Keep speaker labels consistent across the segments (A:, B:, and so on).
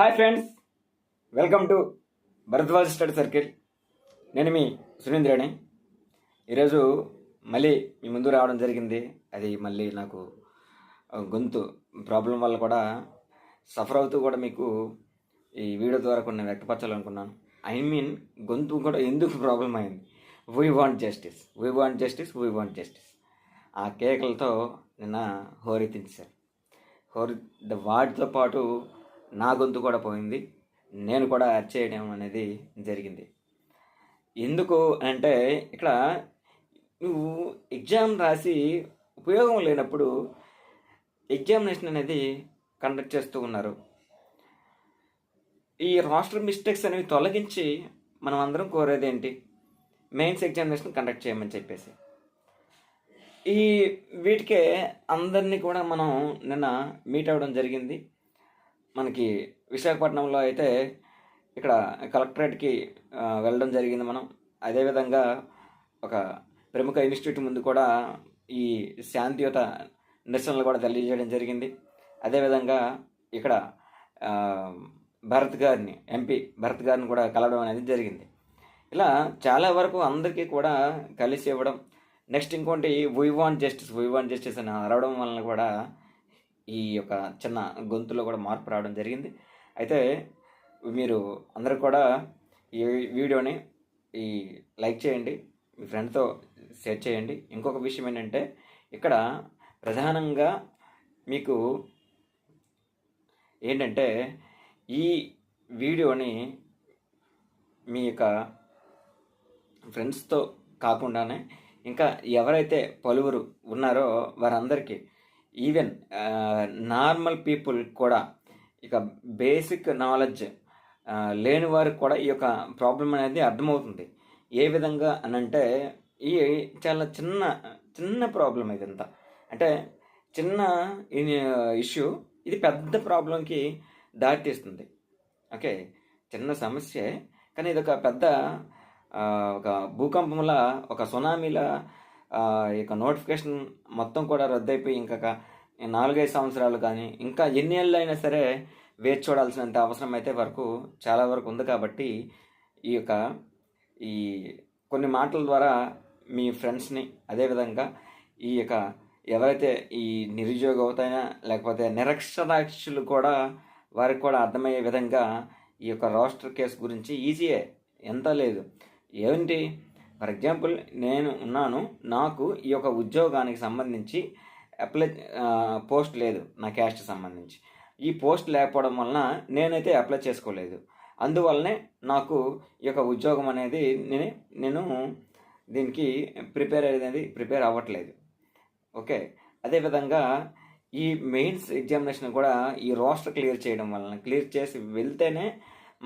A: Hi friends welcome to Bharadwaj study circle. నేను మీ సురేంద్రని. ఈరోజు మళ్ళీ మీ ముందు రావడం జరిగింది. అది మళ్ళీ నాకు గొంతు ప్రాబ్లం వల్ల కూడా సఫర్ అవుతూ కూడా మీకు ఈ వీడియో ద్వారా కొన్ని వ్యక్తపరచాలనుకున్నాను. ఐ మీన్ గొంతు కూడా ఎందుకు ప్రాబ్లం అయింది? We want justice we want justice we want justice ఆ కేకలతో నిన్న హోరెత్తించారు హోరి ద- వాటితో పాటు నా గొంతు కూడా పోయింది. నేను కూడా చేయడం అనేది జరిగింది. ఎందుకు అంటే ఇక్కడ నువ్వు ఎగ్జామ్ రాసి ఉపయోగం లేనప్పుడు ఎగ్జామినేషన్ అనేది కండక్ట్ చేస్తూ ఉన్నారు. ఈ రాష్ట్ర మిస్టేక్స్ అనేవి తొలగించి మనం అందరం కోరేది ఏంటి? మెయిన్స్ ఎగ్జామినేషన్ కండక్ట్ చేయమని చెప్పేసి. ఈ వీటికే అందరినీ కూడా మనం నిన్న మీట్ అవ్వడం జరిగింది. మనకి విశాఖపట్నంలో అయితే ఇక్కడ కలెక్టరేట్కి వెళ్ళడం జరిగింది మనం. అదేవిధంగా ఒక ప్రముఖ ఇన్స్టిట్యూట్ ముందు కూడా ఈ శాంతియుత నిరసనలు కూడా తెలియజేయడం జరిగింది. అదేవిధంగా ఇక్కడ భరత్ గారిని ఎంపీ భరత్ గారిని కూడా కలవడం అనేది జరిగింది. ఇలా చాలా వరకు అందరికీ కూడా కలిసి ఇవ్వడం నెక్స్ట్ ఇంకోటి we want justice we want justice అని అరవడం వలన కూడా ఈ యొక్క చిన్న గొంతులో కూడా మార్పు రావడం జరిగింది. అయితే మీరు అందరూ కూడా ఈ వీడియోని ఈ లైక్ చేయండి మీ ఫ్రెండ్తో షేర్ చేయండి. ఇంకొక విషయం ఏంటంటే ఇక్కడ ప్రధానంగా మీకు ఏంటంటే ఈ వీడియోని మీ యొక్క ఫ్రెండ్స్తో కాకుండానే ఇంకా ఎవరైతే పలువురు ఉన్నారో వారందరికీ ఈవెన్ నార్మల్ పీపుల్ కూడా ఇక బేసిక్ నాలెడ్జ్ uh, లేని వారికి కూడా ఈ యొక్క ప్రాబ్లం అనేది అర్థమవుతుంది. ఏ విధంగా అని అంటే ఈ చాలా చిన్న చిన్న ప్రాబ్లం ఇదంతా అంటే చిన్న ఇష్యూ ఇది పెద్ద ప్రాబ్లంకి దారితీస్తుంది. ఓకే చిన్న సమస్యే కానీ ఇది ఒక పెద్ద uh, ఒక భూకంపంలా ఒక సునామీలా ఈ యొక్క నోటిఫికేషన్ మొత్తం కూడా రద్దయిపోయి ఇంకా నాలుగైదు సంవత్సరాలు కానీ ఇంకా ఎన్ని ఏళ్ళు అయినా సరే వేచి చూడాల్సినంత అవసరం అయితే వరకు చాలా వరకు ఉంది కాబట్టి ఈ యొక్క ఈ కొన్ని మాటల ద్వారా మీ ఫ్రెండ్స్ని అదేవిధంగా ఈ యొక్క ఎవరైతే ఈ నిరుద్యోగ అవుతాయినా లేకపోతే నిరక్షరాక్షులు కూడా వారికి కూడా అర్థమయ్యే విధంగా ఈ యొక్క రోస్టర్ కేసు గురించి ఈజీయే ఎంత లేదు. ఏంటి? ఫర్ ఎగ్జాంపుల్ నేను ఉన్నాను నాకు ఈ యొక్క ఉద్యోగానికి సంబంధించి అప్లై పోస్ట్ లేదు నా క్యాస్ట్ సంబంధించి. ఈ పోస్ట్ లేకపోవడం వలన నేనైతే అప్లై చేసుకోలేదు. అందువల్లనే నాకు ఈ యొక్క ఉద్యోగం అనేది నేను నేను దీనికి ప్రిపేర్ అనేది ప్రిపేర్ అవ్వట్లేదు. ఓకే? అదేవిధంగా ఈ మెయిన్స్ ఎగ్జామినేషన్ కూడా ఈ రోస్టర్ క్లియర్ చేయడం వలన క్లియర్ చేసి వెళ్తేనే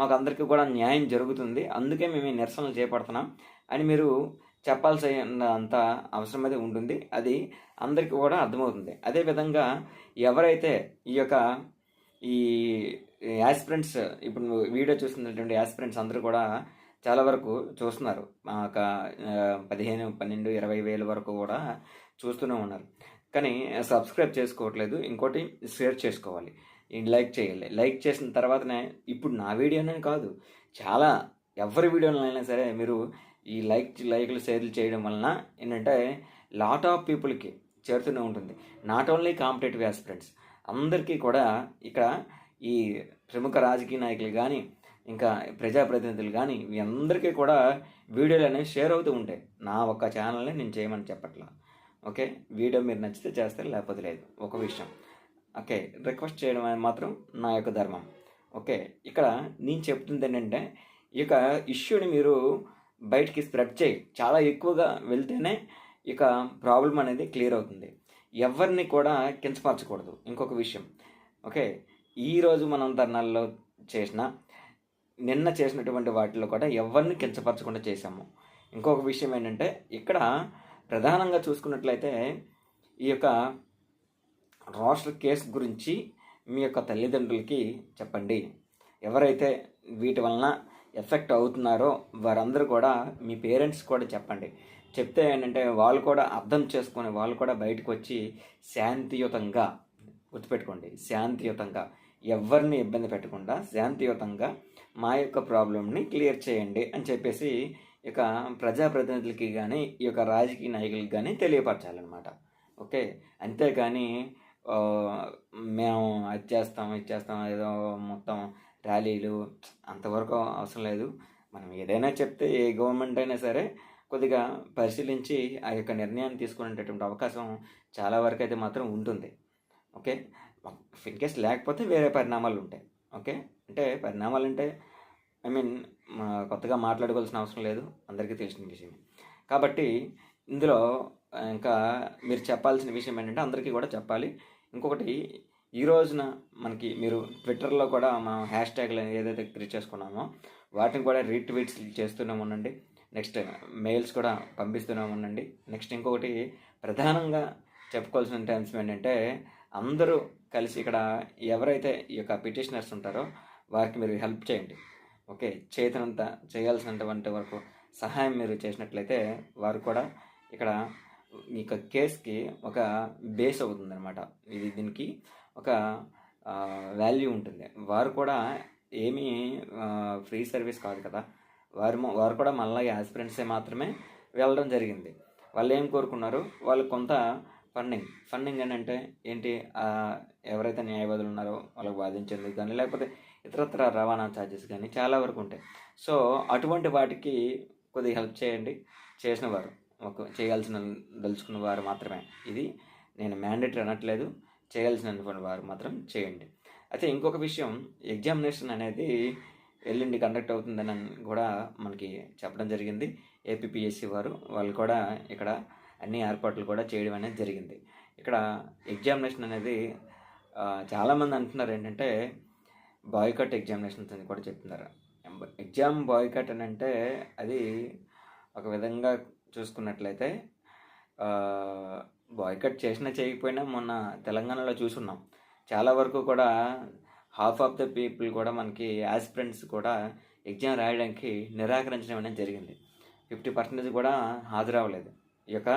A: మాకు అందరికీ కూడా న్యాయం జరుగుతుంది. అందుకే మేము ఈ నిరసనలు చేపడుతున్నాం. అని మీరు చెప్పాల్సిన అంత అవసరం అయితే ఉంటుంది. అది అందరికీ కూడా అర్థమవుతుంది. అదేవిధంగా ఎవరైతే ఈ యొక్క ఈ యాస్పిరెంట్స్ ఇప్పుడు వీడియో చూస్తున్నటువంటి యాస్పిరెంట్స్ అందరూ కూడా చాలా వరకు చూస్తున్నారు. ఒక పదిహేను పన్నెండు ఇరవై వేల వరకు కూడా చూస్తూనే ఉన్నారు. కానీ సబ్స్క్రైబ్ చేసుకోవట్లేదు. ఇంకోటి షేర్ చేసుకోవాలి. లైక్ చేయాలి. లైక్ చేసిన తర్వాతనే ఇప్పుడు నా వీడియోనే కాదు చాలా ఎవరి వీడియోలైనా సరే మీరు ఈ లైక్ లైక్లు షేర్లు చేయడం వలన ఏంటంటే లాట్ ఆఫ్ పీపుల్కి చేరుతూనే ఉంటుంది. నాట్ ఓన్లీ కాంపిటేటివ్ ఆస్పిరెంట్స్ అందరికీ కూడా ఇక్కడ ఈ ప్రముఖ రాజకీయ నాయకులు కానీ ఇంకా ప్రజాప్రతినిధులు కానీ మీ అందరికీ కూడా వీడియోలు అనేవి షేర్ అవుతూ ఉంటాయి. నా ఒక్క ఛానల్ని నేను చేయమని చెప్పట్లా. ఓకే వీడియో మీరు నచ్చితే చేస్తారు లేకపోతే లేదు. ఒక విషయం. ఓకే రిక్వెస్ట్ చేయడం అనేది మాత్రం నా యొక్క ధర్మం. ఓకే ఇక్కడ నేను చెప్తుంది ఏంటంటే ఈ యొక్క ఇష్యూని మీరు బయటికి స్ప్రెడ్ చేయి. చాలా ఎక్కువగా వెళ్తేనే ఇక ప్రాబ్లం అనేది క్లియర్ అవుతుంది. ఎవరిని కూడా కించపరచకూడదు. ఇంకొక విషయం. ఓకే? ఈరోజు మనం ధర్నాల్లో చేసిన నిన్న చేసినటువంటి వాటిలో కూడా ఎవరిని కించపరచకుండా చేశాము. ఇంకొక విషయం ఏంటంటే ఇక్కడ ప్రధానంగా చూసుకున్నట్లయితే ఈ యొక్క రోస్టర్ కేసు గురించి మీ యొక్క తల్లిదండ్రులకి చెప్పండి. ఎవరైతే వీటి వలన ఎఫెక్ట్ అవుతున్నారో వారందరూ కూడా మీ పేరెంట్స్ కూడా చెప్పండి. చెప్తే ఏంటంటే వాళ్ళు కూడా అర్థం చేసుకొని వాళ్ళు కూడా బయటకు వచ్చి శాంతియుతంగా గుర్తుపెట్టుకోండి. శాంతియుతంగా. ఎవరిని ఇబ్బంది పెట్టకుండా శాంతియుతంగా మా యొక్క ప్రాబ్లమ్ని క్లియర్ చేయండి అని చెప్పేసి ఇక ప్రజాప్రతినిధులకి కానీ ఈ యొక్క రాజకీయ నాయకులకి కానీ తెలియపరచాలన్నమాట. ఓకే? అంతేగాని మేము అది చేస్తాం ఇది చేస్తాం ఏదో మొత్తం ర్యాలీలు అంతవరకు అవసరం లేదు. మనం ఏదైనా చెప్తే ఏ గవర్నమెంట్ అయినా సరే కొద్దిగా పరిశీలించి ఆ యొక్క నిర్ణయాన్ని తీసుకునేటటువంటి అవకాశం చాలా వరకు అయితే మాత్రం ఉంటుంది. ఓకే? ఇన్ కేస్ లేకపోతే వేరే పరిణామాలు ఉంటాయి. ఓకే? అంటే పరిణామాలు అంటే ఐ మీన్ కొత్తగా మాట్లాడుకోవాల్సిన అవసరం లేదు. అందరికీ తెలిసిన విషయం కాబట్టి ఇందులో ఇంకా మీరు చెప్పాల్సిన విషయం ఏంటంటే అందరికీ కూడా చెప్పాలి. ఇంకొకటి ఈ రోజున మనకి మీరు ట్విట్టర్లో కూడా మనం హ్యాష్ ట్యాగ్లు ఏదైతే క్రియేట్ చేసుకున్నామో వాటిని కూడా రీట్వీట్స్ చేస్తూనే ఉండండి. నెక్స్ట్ మెయిల్స్ కూడా పంపిస్తూనే ఉండండి. నెక్స్ట్ ఇంకొకటి ప్రధానంగా చెప్పుకోవాల్సిన టైమ్స్ ఏంటంటే అందరూ కలిసి ఇక్కడ ఎవరైతే ఈ యొక్క పిటిషనర్స్ ఉంటారో వారికి మీరు హెల్ప్ చేయండి. ఓకే చేతనంత చేయాల్సినటువంటి వరకు సహాయం మీరు చేసినట్లయితే వారు కూడా ఇక్కడ మీ యొక్క కేస్కి ఒక బేస్ అవుతుంది అనమాట ఇది దీనికి ఒక వాల్యూ ఉంటుంది. వారు కూడా ఏమీ ఫ్రీ సర్వీస్ కాదు కదా. వారు వారు కూడా మళ్ళీ యాస్పిరెంట్సే మాత్రమే వెళ్ళడం జరిగింది. వాళ్ళు ఏం కోరుకున్నారు? వాళ్ళు కొంత ఫండింగ్ ఫండింగ్ అని అంటే ఏంటి ఎవరైతే న్యాయవాదులు ఉన్నారో వాళ్ళకి వాదించేందుకు కానీ లేకపోతే ఇతరత్ర రవాణా ఛార్జెస్ కానీ చాలా వరకు ఉంటాయి. సో అటువంటి వాటికి కొద్దిగా హెల్ప్ చేయండి. చేసిన వారు ఒక చేయాల్సిన దలుచుకున్న వారు మాత్రమే. ఇది నేను మ్యాండేటరీ అనట్లేదు. చేయాల్సినటువంటి వారు మాత్రం చేయండి. అయితే ఇంకొక విషయం ఎగ్జామినేషన్ అనేది ఎల్లుండి కండక్ట్ అవుతుందని కూడా మనకి చెప్పడం జరిగింది. ఏపీపీఎస్సీ వారు వాళ్ళు కూడా ఇక్కడ అన్ని ఏర్పాట్లు కూడా చేయడం అనేది జరిగింది. ఇక్కడ ఎగ్జామినేషన్ అనేది చాలామంది అంటున్నారు ఏంటంటే బాయ్కట్ ఎగ్జామినేషన్స్ అని కూడా చెప్తున్నారు. ఎగ్జామ్ బాయ్కట్ అని అంటే అది ఒక విధంగా చూసుకున్నట్లయితే బాయ్కట్ చేసినా చేయకపోయినా మొన్న తెలంగాణలో చూసున్నాం. చాలా వరకు కూడా హాఫ్ ఆఫ్ ద పీపుల్ కూడా మనకి ఆస్పిరెంట్స్ కూడా ఎగ్జామ్ రాయడానికి నిరాకరించడం అనేది జరిగింది. ఫిఫ్టీ పర్సెంటేజ్ కూడా హాజరవ్వలేదు ఈ యొక్క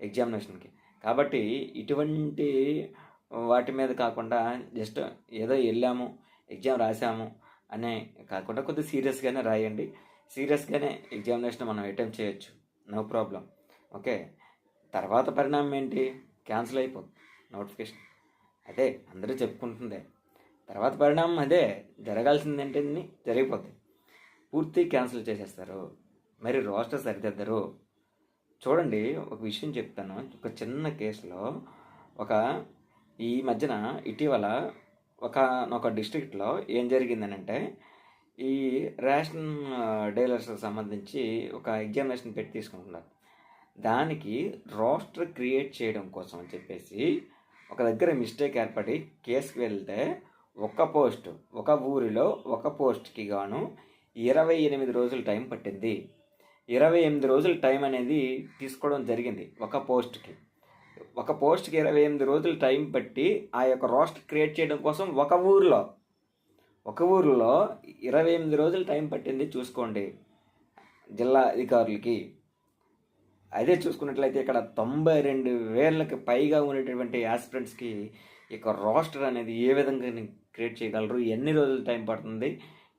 A: ఎగ్జామినేషన్కి కాబట్టి ఇటువంటి వాటి మీద కాకుండా జస్ట్ ఏదో వెళ్ళాము ఎగ్జామ్ రాసాము అనే కాకుండా కొద్దిగా సీరియస్గానే రాయండి. సీరియస్గానే ఎగ్జామినేషన్ మనం అటెంప్ట్ చేయొచ్చు. నో ప్రాబ్లం ఓకే తర్వాత పరిణామం ఏంటి? క్యాన్సిల్ అయిపోతుంది నోటిఫికేషన్. అదే అందరూ చెప్పుకుంటుందే. తర్వాత పరిణామం అదే జరగాల్సింది ఏంటని జరిగిపోతుంది పూర్తి క్యాన్సిల్ చేసేస్తారు. మరి రోస్టర్ సరిదిద్దరు. చూడండి ఒక విషయం చెప్తాను. ఒక చిన్న కేసులో ఒక ఈ మధ్యన ఇటీవల ఒక ఒక డిస్ట్రిక్ట్లో ఏం జరిగిందనంటే ఈ రేషన్ డీలర్స్ సంబంధించి ఒక ఎగ్జామినేషన్ పెట్టి తీసుకుంటున్నారు. దానికి రోస్టర్ క్రియేట్ చేయడం కోసం అని చెప్పేసి ఒక దగ్గర మిస్టేక్ ఏర్పడి కేసుకి వెళ్తే ఒక పోస్ట్ ఒక ఊరిలో ఒక పోస్ట్కి గాను ఇరవై ఎనిమిది రోజులు టైం పట్టింది. ఇరవై ఎనిమిది రోజులు టైం అనేది తీసుకోవడం జరిగింది ఒక పోస్ట్కి ఒక పోస్ట్కి ఇరవై ఎనిమిది రోజులు టైం పట్టి ఆ యొక్క రోస్టర్ క్రియేట్ చేయడం కోసం ఒక ఊరిలో ఒక ఊరిలో ఇరవై ఎనిమిది రోజులు టైం పట్టింది చూసుకోండి. జిల్లా అధికారులకి. అదే చూసుకున్నట్లయితే ఇక్కడ తొంభై రెండు వేలకు పైగా ఉండేటటువంటి యాస్పిరెంట్స్కి ఇక రోస్టర్ అనేది ఏ విధంగా క్రియేట్ చేయగలరు? ఎన్ని రోజులు టైం పడుతుంది?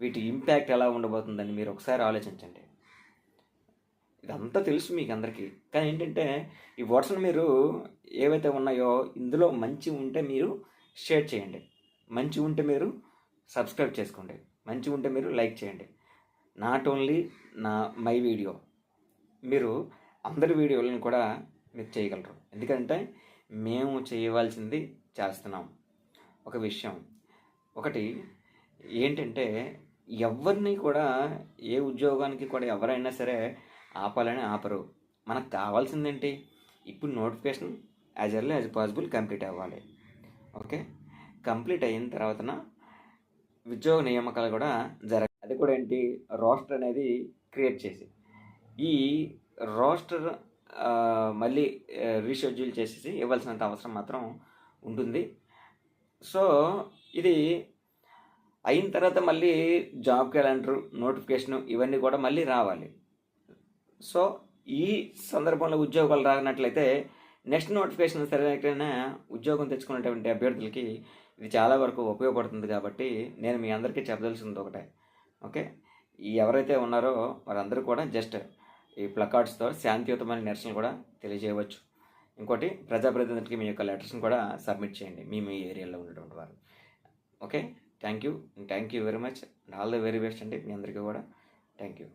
A: వీటి ఇంపాక్ట్ ఎలా ఉండబోతుందని మీరు ఒకసారి ఆలోచించండి. ఇదంతా తెలుసు మీకు అందరికీ. కానీ ఏంటంటే ఈ వర్డ్స్ని మీరు ఏవైతే ఉన్నాయో ఇందులో మంచి ఉంటే మీరు షేర్ చేయండి. మంచి ఉంటే మీరు సబ్స్క్రైబ్ చేసుకోండి. మంచి ఉంటే మీరు లైక్ చేయండి. నాట్ ఓన్లీ నా మై వీడియో మీరు అందరి వీడియోలను కూడా మీరు చేయగలరు. ఎందుకంటే మేము చేయవలసింది చేస్తున్నాం. ఒక విషయం. ఒకటి ఏంటంటే ఎవరిని కూడా ఏ ఉద్యోగానికి కూడా ఎవరైనా సరే ఆపాలని ఆపరు. మనకు కావాల్సింది ఏంటి ఇప్పుడు notification as early as possible complete అవ్వాలి. ఓకే? కంప్లీట్ అయిన తర్వాతన ఉద్యోగ నియామకాలు కూడా జరగ అది కూడా ఏంటి? రోస్టర్ అనేది క్రియేట్ చేసి ఈ రోస్టర్ మళ్ళీ రీషెడ్యూల్ చేసేసి ఇవ్వాల్సినంత అవసరం మాత్రం ఉంటుంది. సో ఇది అయిన తర్వాత మళ్ళీ జాబ్ క్యాలెండర్ నోటిఫికేషన్ ఇవన్నీ కూడా మళ్ళీ రావాలి. సో ఈ సందర్భంలో ఉద్యోగాలు రానట్లయితే నెక్స్ట్ నోటిఫికేషన్ సరైన ఉద్యోగం తెచ్చుకున్నటువంటి అభ్యర్థులకి ఇది చాలా వరకు ఉపయోగపడుతుంది కాబట్టి నేను మీ అందరికీ చెప్పదలసింది ఒకటే. ఓకే? ఎవరైతే ఉన్నారో వారందరూ కూడా జస్ట్ ఈ ప్లకార్డ్స్తో శాంతియుతమైన నిరసనలు కూడా తెలియజేయవచ్చు. ఇంకోటి ప్రజాప్రతినిధులకి మీ యొక్క లెటర్స్ని కూడా సబ్మిట్ చేయండి. మీ మీ ఏరియాలో ఉన్నటువంటి వారు. Okay? Thank you. Thank you very much. All the very best అండి మీ అందరికీ కూడా. Thank you.